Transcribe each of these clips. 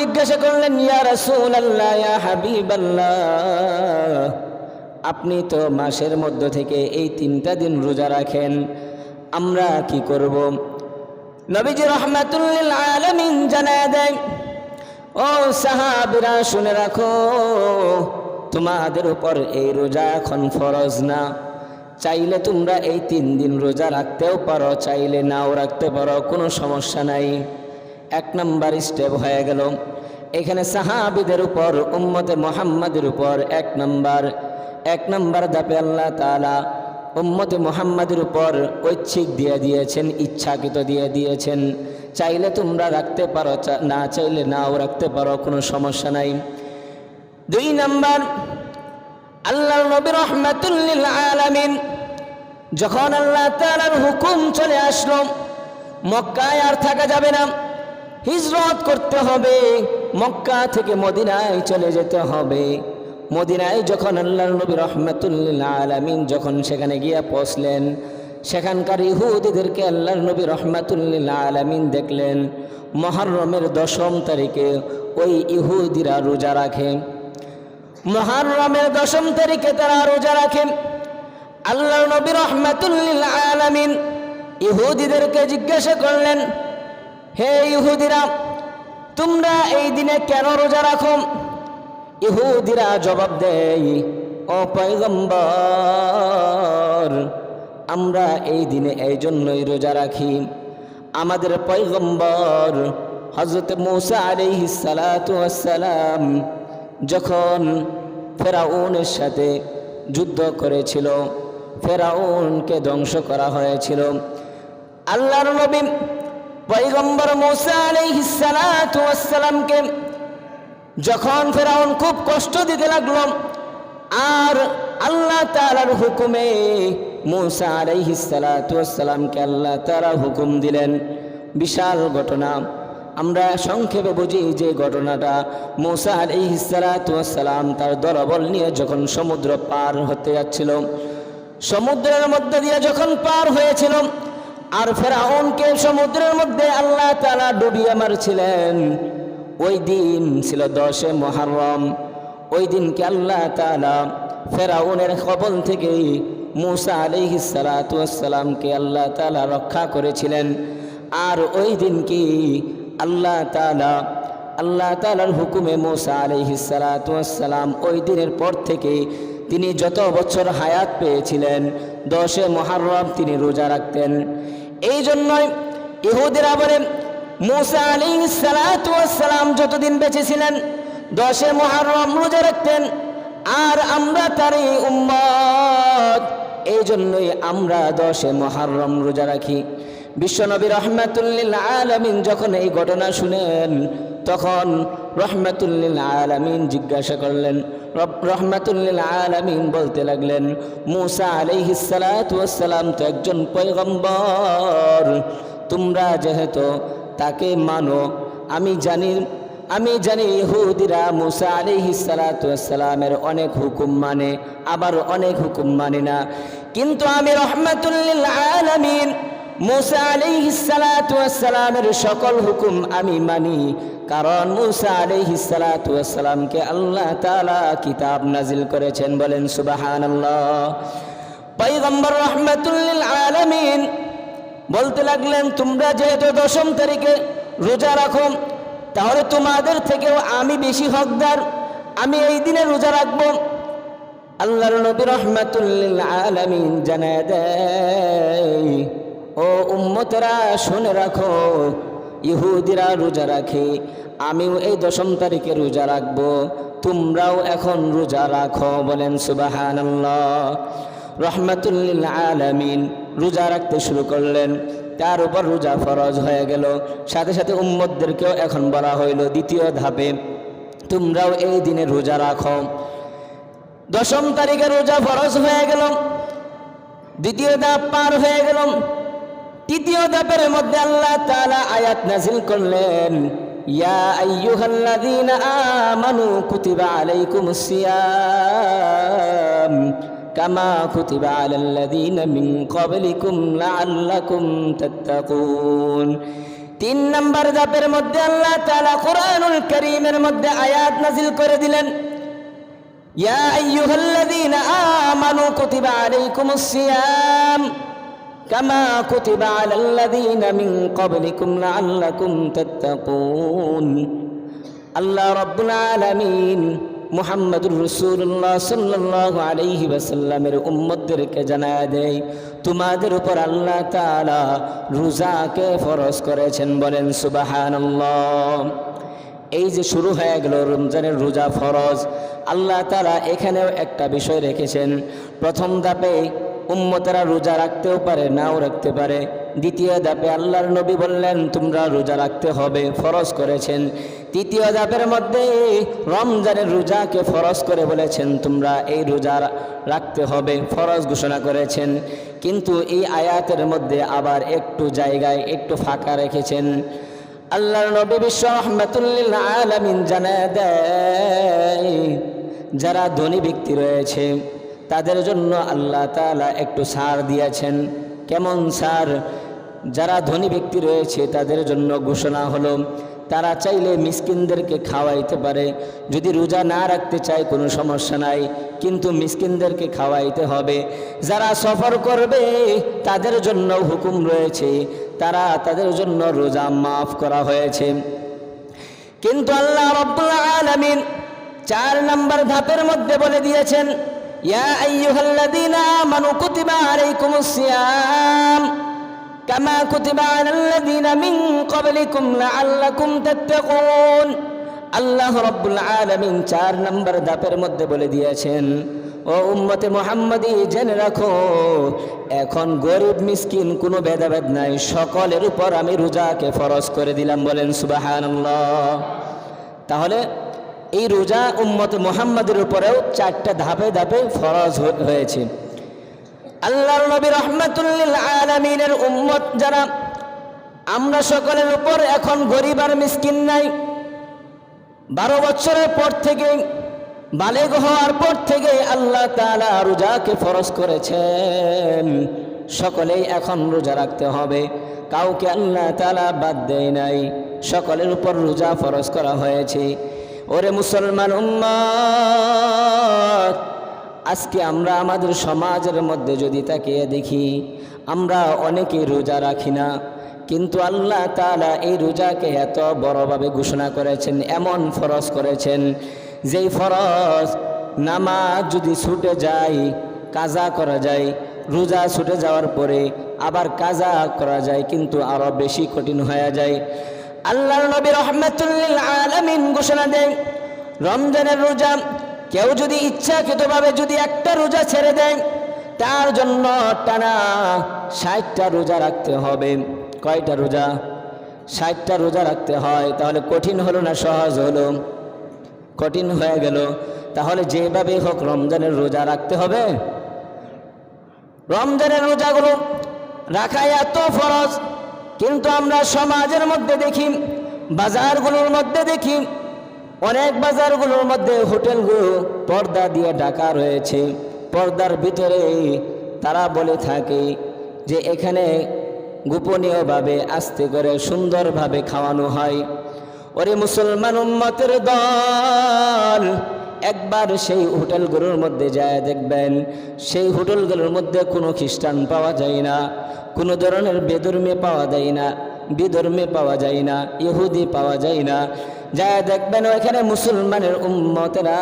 জিজ্ঞাসা করলেন হাবিবাল্লাহ, আপনি তো মাসের মধ্য থেকে এই তিনটা দিন রোজা রাখেন, আমরা কি করব? নবীজি রহমাতুল্লিল আলামিন জানায় দেয় ও সাহাবিরা, শুনে রাখো, তোমাদের উপর এই রোজা এখন ফরজ না। চাইলে তোমরা এই তিন দিন রোজা রাখতেও পারো, চাইলে নাও রাখতে পারো, কোনো সমস্যা নাই। এক নাম্বার স্টেপ হয়ে গেল। এখানে সাহাবিদের উপর, উম্মতে মোহাম্মদের উপর এক নাম্বার। এক নাম্বার দাপে আল্লাহ তালা উম্মতে মোহাম্মদের উপর ঐচ্ছিক দিয়ে দিয়েছেন, ইচ্ছাকৃত দিয়ে দিয়েছেন। চাইলে তোমরা রাখতে পারো না চাইলে নাও রাখতে পারো, কোনো সমস্যা নাই। দুই নাম্বার আল্লাহ নবী রহমাতুল্লিল আলামিন, যখন আল্লাহ তাআলার হুকুম চলে আসলো, মক্কায় আর থাকা যাবে না। হিজরত করতে হবে, মক্কা থেকে মদিনায় চলে যেতে হবে। মদিনায় যখন আল্লাহ নবী রহমাতুল্লিল আলামিন যখন সেখানে গিয়ে পৌঁছলেন, সেখানকার ইহুদিদেরকে আল্লাহর নবী রহমাতুল্লিল আলামিন দেখলেন। মহরমের দশম তারিখে ওই ইহুদিরা রোজা রাখে। মহারমের দশম তারিখে তারা রোজা রাখেন। আল্লাহ নবী রহমাতুল্লিল আলামিন ইহুদিদেরকে জিজ্ঞাসা করলেন, হে ইহুদিরা, তোমরা এই দিনে কেন রোজা রাখো? ইহুদিরা জবাব দেয়, ও পয়গম্বর, আমরা এই দিনে এই জন্যই রোজা রাখি। আমাদের পয়গম্বর হজরত মৌসা ওয়াসসালাম যখন ফেরাউনের সাথে যুদ্ধ করেছিল, ফেরাউনকে ধ্বংস করা হয়েছিল। আল্লাহর নবী পৈগম্বর মৌসা আলাইহিস সালাতু যখন ফেরাউন খুব কষ্ট দিতে লাগল, আর আল্লাহ তাআলার হুকুমে মূসা আলাইহিস সালাতু ওয়াসসালামকে আল্লাহ তাআলা হুকুম দিলেন। বিশাল ঘটনা। আমরা সংক্ষেপে বুঝি যে ঘটনাটা মূসা সালাতু ওয়াসসালাম তার দলবল নিয়ে যখন সমুদ্র পার হতে যাচ্ছিল, সমুদ্রের মধ্যে দিয়ে যখন পার হয়েছিল, আর ফেরাউনকে সমুদ্রের মধ্যে আল্লাহ তাআলা ডুবিয়ে মারছিলেন। ওই দিন ছিল দশে মহারম ওই দিনকে আল্লাহ তাআলা ফেরাউনের কবল থেকে মুসা আলাইহিস সালাতু ওয়াসসালামকে আল্লাহ তাআলা রক্ষা করেছিলেন। আর ওই দিন কি আল্লাহ তালা আল্লাহ তাআলার হুকুমে মোসা আলাইহিস সালাতু ওই দিনের পর থেকে তিনি যত বছর হায়াত পেয়েছিলেন, দশে মহারম তিনি রোজা রাখতেন। এই জন্যই ইহুদিরা বলেন মুসা আলী সালাম যতদিন বেঁচে ছিলেন দশে মহারম রোজা রাখতেন। আর আমরা তারই উম্মত এই জন্যই আমরা দশে মহারম রোজা রাখি। বিশ্বনবী রহমাতুল্লিল আলামিন যখন এই ঘটনা শুনেন, তখন রহমাতুল্লিল আলামিন জিজ্ঞাসা করলেন রহমাতুল্লিল আলামিন বলতে লাগলেন, মুসা ওয়াসসালাম তো একজন পয়গম্বর, তোমরা যেহেতু তাকে মানো, আমি জানি আমি জানি ইহুদিরা মুসা সালাতু অনেক হুকুম মানে আবার অনেক হুকুম মানে না। কিন্তু আমি রহমাতুল্লিল আলামিন মুসা আলাইহিস সালাতু সকল হুকুম আমি মানি। কারণ মুসা ওয়াসসালামকে আল্লাহ তাআলা কিতাব নাজিল করেছেন বলেন, সুবহানাল্লাহ। পয়গম্বর রহমাতুল্লিল আলমিন বলতে লাগলেন, তোমরা যেহেতু দশম তারিখে রোজা রাখো, তাহলে তোমাদের থেকেও আমি বেশি হকদার। আমি এই দিনে রোজা রাখব। আল্লাহর নবী রহমাতুল্লিল আলমিন জানায় দেয়। ও উম্মতরা, শুনে রাখো, ইহুদিরা রোজা রাখে, আমিও এই দশম তারিখে রোজা রাখব, তোমরাও এখন রোজা রাখো বলেন সুবাহানাল্লাহ। রহমাতুল্লিল আলামিন রোজা রাখতে শুরু করলেন, তার উপর রোজা ফরজ হয়ে গেল, সাথে সাথে উম্মতদেরকেও এখন বলা হইল দ্বিতীয় ধাপে, তোমরাও এই দিনে রোজা রাখো। দশম তারিখে রোজা ফরজ হয়ে গেল, দ্বিতীয় ধাপ পার হয়ে গেল তৃতীয় ধাপের মধ্যে আল্লাহ তাআলা আয়াত নাজিল করলেন, ইয়া আইয়ুহাল্লাযীনা আমানু কুতিবা আলাইকুমুস সিয়াম কামা কুতিবা আলাল্লাযীনা মিন ক্বাবলিকুম লাআল্লাকুম তাত্তাকুন। তিন নম্বর ধাপের মধ্যে আল্লাহ তাআলা কোরআনুল করিমের মধ্যে আয়াত নাজিল করে দিলেন, ইয়া আইয়ুহাল্লাযীনা আমানু কুতিবা আলাইকুমুস সিয়াম কামা কুতিবা আলাল্লাযীনা মিন ক্বাবলিকুম লাআল্লাকুম তাত্তাকুন। আল্লাহ রাব্বুল আলামিন মুহাম্মদুর রাসূলুল্লাহ সাল্লাল্লাহু আলাইহি ওয়াসাল্লামের উম্মতদেরকে জানায় দেয়, তোমাদের উপর আল্লাহ তাআলা রোজাকে ফরজ করেছেন। বলেন, সুবহানাল্লাহ। এই যে শুরু হয়ে গেল রমজানের রোজা ফরজ, আল্লাহ তাআলা এখানেও একটা বিষয় রেখেছেন। প্রথম ধাপে উম্মতেরা রোজা রাখতেও পারে, নাও রাখতে পারে। দ্বিতীয় ধাপে আল্লাহর নবী বললেন, তোমরা রোজা রাখতে হবে, ফরজ করেছেন। তৃতীয় ধাপের মধ্যে রমজানের রোজাকে ফরজ করে বলেছেন, তোমরা এই রোজা রাখতে হবে, ফরজ ঘোষণা করেছেন। কিন্তু এই আয়াতের মধ্যে আবার একটু জায়গায় একটু ফাঁকা রেখেছেন। আল্লাহর নবী বিশ্ব রহমাতুল্লিল আলামিন জানায় দেয়, যারা ধনী ব্যক্তি রয়েছে তাদের জন্য আল্লাহ তাআলা একটু সার দিয়েছেন। কেমন সার? যারা ধনী ব্যক্তি রয়েছে, তাদের জন্য ঘোষণা হলো, তারা চাইলে মিসকিনদেরকে খাওয়াইতে পারে। যদি রোজা না রাখতে চায়, কোনো সমস্যা নাই, কিন্তু মিসকিনদেরকে খাওয়াইতে হবে। যারা সফর করবে, তাদের জন্য হুকুম রয়েছে, তারা তাদের জন্য রোজা মাফ করা হয়েছে। কিন্তু আল্লাহ রব্বুল আলামিন চার নম্বর ধাপের মধ্যে বলে দিয়েছেন ইয়া আইয়ুহাল্লাযীনা আমানু কুতিবা আলাইকুমুস সিয়াম। কামা কুতিবা আলাল্লাযীনা মিন ক্বাবলিকুম লাআল্লাকুম তাত্তাকুন। আল্লাহ রব্বুল আলামিন চার নম্বর ধাপের মধ্যে বলে দিয়েছেন, ও উম্মতে মোহাম্মদী, জেনে রাখো, এখন গরিব মিসকিন কোনো ভেদাভেদ নাই, সকলের উপর আমি রোজাকে ফরজ করে দিলাম। বলেন সুবাহানাল্লাহ। তাহলে এই রোজা উম্মত মোহাম্মদের উপরেও চারটা ধাপে ধাপে ফরজ হয়েছে। আল্লাহর নবী রহমাতুল্লিল আলামিনের উম্মত যারা, আমরা সকলের উপর এখন গরিব আর মিসকিন নাই। বারো বছরের পর থেকে, বালেগ হওয়ার পর থেকে আল্লাহ তাআলা রোজাকে ফরজ করেছেন। সকলেই এখন রোজা রাখতে হবে। কাউকে আল্লাহ তালা বাদ দেয় নাই। সকলের উপর রোজা ফরজ করা হয়েছে। ওরে মুসলমান উম্মত, আজকে আমরা আমাদের সমাজের মধ্যে যদি তাকিয়ে দেখি, আমরা অনেকে রোজা রাখি না, কিন্তু আল্লাহ তাআলা এই রোজাকে এত বড়ভাবে ঘোষণা করেছেন, এমন ফরজ করেছেন, যেই ফরজ নামাজ যদি ছুটে যায়, কাজা করা যায়, রোজা ছুটে যাওয়ার পরে আবার কাজা করা যায়, কিন্তু আরও বেশি কঠিন হয়ে যায়। আল্লাহর নবী রহমাতুল্লিল আলামিন ঘোষণা দেন, রমজানের রোজা কেউ যদি ইচ্ছাকৃতভাবে যদি একটা রোজা ছেড়ে দেয়, তার জন্য টানা ষাটটা রোজা রাখতে হবে। কয়টা রোজা? ষাটটা রোজা রাখতে হয়। তাহলে কঠিন হলো না, সহজ হলো? কঠিন হয়ে গেল। তাহলে যেভাবেই হোক রমজানের রোজা রাখতে হবে। রমজানের রোজাগুলো রাখা এত ফরজ কিন্তু আমরা সমাজের মধ্যে দেখি, বাজারগুলোর মধ্যে দেখি, অনেক বাজারগুলোর মধ্যে হোটেলগুলো পর্দা দিয়ে ঢাকা রয়েছে। পর্দার ভিতরে তারা বলে থাকে যে এখানে গোপনীয়ভাবে আস্তে করে সুন্দরভাবে খাওয়ানো হয়। ওরে মুসলমান উম্মতের দল একবার সেই হোটেলগুলোর মধ্যে যায়, দেখবেন সেই হোটেলগুলোর মধ্যে কোনো খ্রিস্টান পাওয়া যায় না, কোনো ধরনের বেদর্মে পাওয়া যায় না, বিধর্মে পাওয়া যায় না, ইহুদি পাওয়া যায় না। যায়, দেখবেন ওইখানে মুসলমানের উম্মতেরা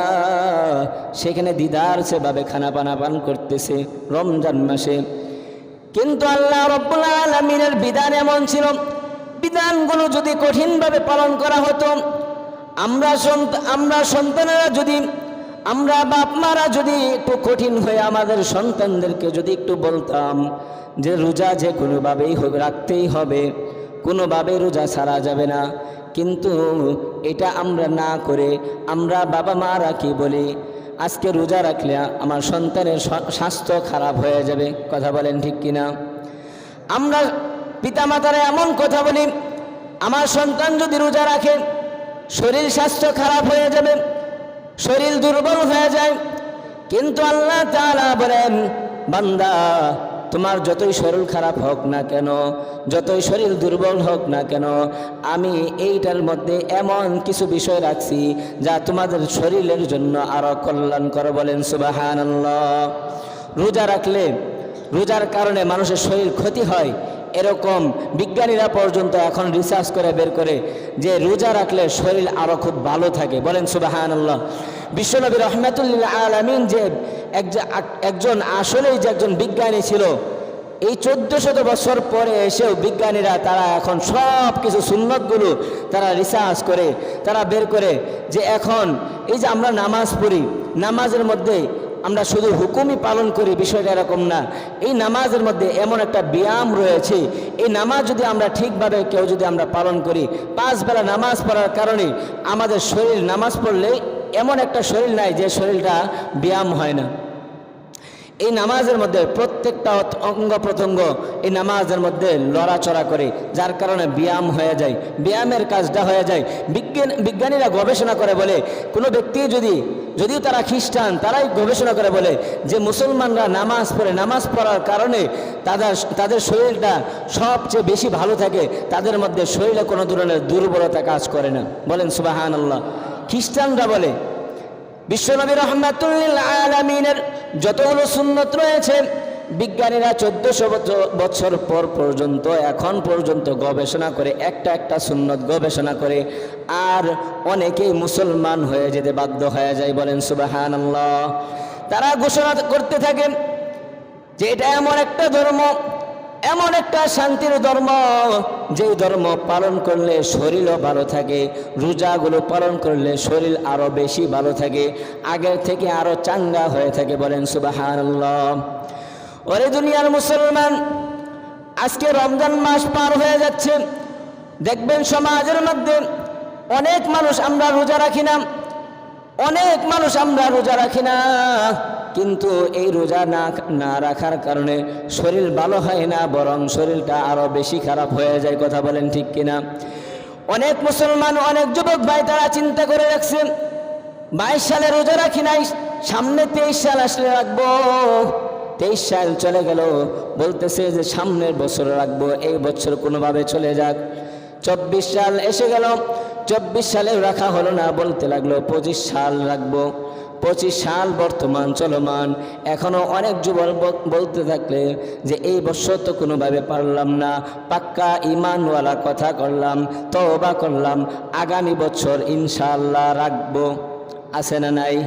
সেখানে দিদার সেভাবে খানা পানা পান করতেছে রমজান মাসে। কিন্তু আল্লাহ রব্বুল আলমিনের বিধান এমন ছিল, বিধানগুলো যদি কঠিনভাবে পালন করা হতো আমরা আমরা সন্তানেরা যদি, আমরা বাপ মারা যদি একটু কঠিন হয়ে আমাদের সন্তানদেরকে যদি একটু বলতাম যে রোজা যে কোনোভাবেই হোক রাখতেই হবে কোনোভাবে রোজা ছাড়া যাবে না। কিন্তু এটা আমরা না করে আমরা বাবা মারা কি বলি, আজকে রোজা রাখলে আমার সন্তানের স্বাস্থ্য খারাপ হয়ে যাবে। কথা বলেন ঠিক কিনা আমরা পিতামাতারা এমন কথা বলি, আমার সন্তান যদি রোজা রাখে শরীর স্বাস্থ্য খারাপ হয়ে যাবে, শরীর দুর্বল হয়ে যায়। কিন্তু আল্লাহ তাআলা বলেন, বান্দা, তোমার যতই শরীর খারাপ হোক না কেন, যতই শরীর দুর্বল হোক না কেন, আমি এইটার মধ্যে এমন কিছু বিষয় রাখছি যা তোমাদের শরীরের জন্য আরও কল্যাণকর বলেন সুবাহান রোজা রাখলে, রোজার কারণে মানুষের শরীর ক্ষতি হয় এরকম বিজ্ঞানীরা পর্যন্ত এখন রিসার্চ করে বের করে যে রোজা রাখলে শরীর আরও খুব ভালো থাকে। বলেন সুবাহান আল্লাহ বিশ্বনবী রহমাতুল্লাহ আলমিন যে একজ- একজন আসলেই যে একজন বিজ্ঞানী ছিল, এই চোদ্দ শত বছর পরে এসেও বিজ্ঞানীরা তারা এখন সব কিছু সুন্নতগুলো তারা রিসার্চ করে, তারা বের করে যে এখন এই যে আমরা নামাজ পড়ি, নামাজের মধ্যে আমরা শুধু হুকুমই পালন করি, বিষয়টা এরকম না। এই নামাজের মধ্যে এমন একটা ব্যায়াম রয়েছে। এই নামাজ যদি আমরা ঠিকভাবে কেউ যদি আমরা পালন করি, পাঁচ বেলা নামাজ পড়ার কারণে আমাদের শরীর নামাজ পড়লে এমন একটা শরীর নাই যে শরীরটা ব্যায়াম হয় না। এই নামাজের মধ্যে প্রত্যেকটা অঙ্গ প্রত্যঙ্গ এই নামাজের মধ্যে লড়াচড়া করে, যার কারণে ব্যায়াম হয়ে যায়, ব্যায়ামের কাজটা হয়ে যায়। বিজ্ঞান, বিজ্ঞানীরা গবেষণা করে বলে, কোনো ব্যক্তি যদি, যদিও তারা খ্রিস্টান, তারাই গবেষণা করে বলে যে মুসলমানরা নামাজ পড়ে, নামাজ পড়ার কারণে তাদের তাদের শরীরটা সবচেয়ে বেশি ভালো থাকে, তাদের মধ্যে শরীরে কোনো ধরনের দুর্বলতা কাজ করে না। বলেন সুবাহান আল্লাহ খ্রিস্টানরা বলে বিশ্বনবী রহমাতুল্লিল আলমিনের যতগুলো সুন্নত রয়েছে, বিজ্ঞানীরা চোদ্দশো বছর পর পর্যন্ত, এখন পর্যন্ত গবেষণা করে একটা একটা সুন্নত গবেষণা করে আর অনেকেই মুসলমান হয়ে যেতে বাধ্য হয়ে যায় বলেন সুবাহান তারা ঘোষণা করতে থাকেন যে এটা এমন একটা ধর্ম এমন একটা শান্তির ধর্ম যে ধর্ম পালন করলে শরীরও ভালো থাকে, রোজাগুলো পালন করলে শরীর আরও বেশি ভালো থাকে, আগের থেকে আরও চাঙ্গা হয়ে থাকে বলেন সুবাহান ওরে দুনিয়ার মুসলমান, আজকে রমজান মাস পার হয়ে যাচ্ছে। দেখবেন সমাজের মধ্যে অনেক মানুষ আমরা রোজা রাখি না, অনেক মানুষ আমরা রোজা রাখি না। কিন্তু এই রোজা না না রাখার কারণে শরীর ভালো হয় না, বরং শরীরটা আরও বেশি খারাপ হয়ে যায়, কথা বলেন ঠিক কিনা? অনেক মুসলমান, অনেক যুবক ভাই তারা চিন্তা করে রাখছেন বাইশ সালে রোজা রাখি নাই, সামনে তেইশ সাল আসলে রাখব। তেইশ সাল চলে গেল, বলতেছে যে সামনের বছর রাখব, এই বছর কোনোভাবে চলে যাক। চব্বিশ সাল এসে গেল, চব্বিশ সালে রাখা হলো না, বলতে লাগল পঁচিশ সাল রাখব। পঁচিশ সাল বর্তমান চলমান। এখনও অনেক যুবক বল- বলতে থাকলে যে এই বছর তো কোনোভাবে পারলাম না। পাক্কা ইমানওয়ালা কথা করলাম, তওবা করলাম, আগামী বছর ইনশাআল্লাহ রাখব। আছে না নাই?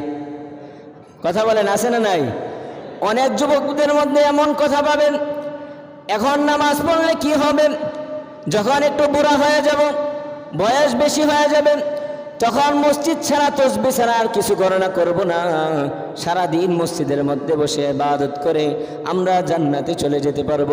কথা বলেন, আছে না নাই? অনেক যুবকদের মধ্যে এমন কথা পাবেন, এখন নামাজ পড়লে কি হবে? যখন একটু বুড়া হয়ে যাব, বয়স বেশি হয়ে যাবে তখন মসজিদ ছাড়া তসবি ছাড়া আর কিছু গণনা করব না। সারাদিন মসজিদের মধ্যে বসে বাদত করে আমরা জান্নাতে চলে যেতে পারব।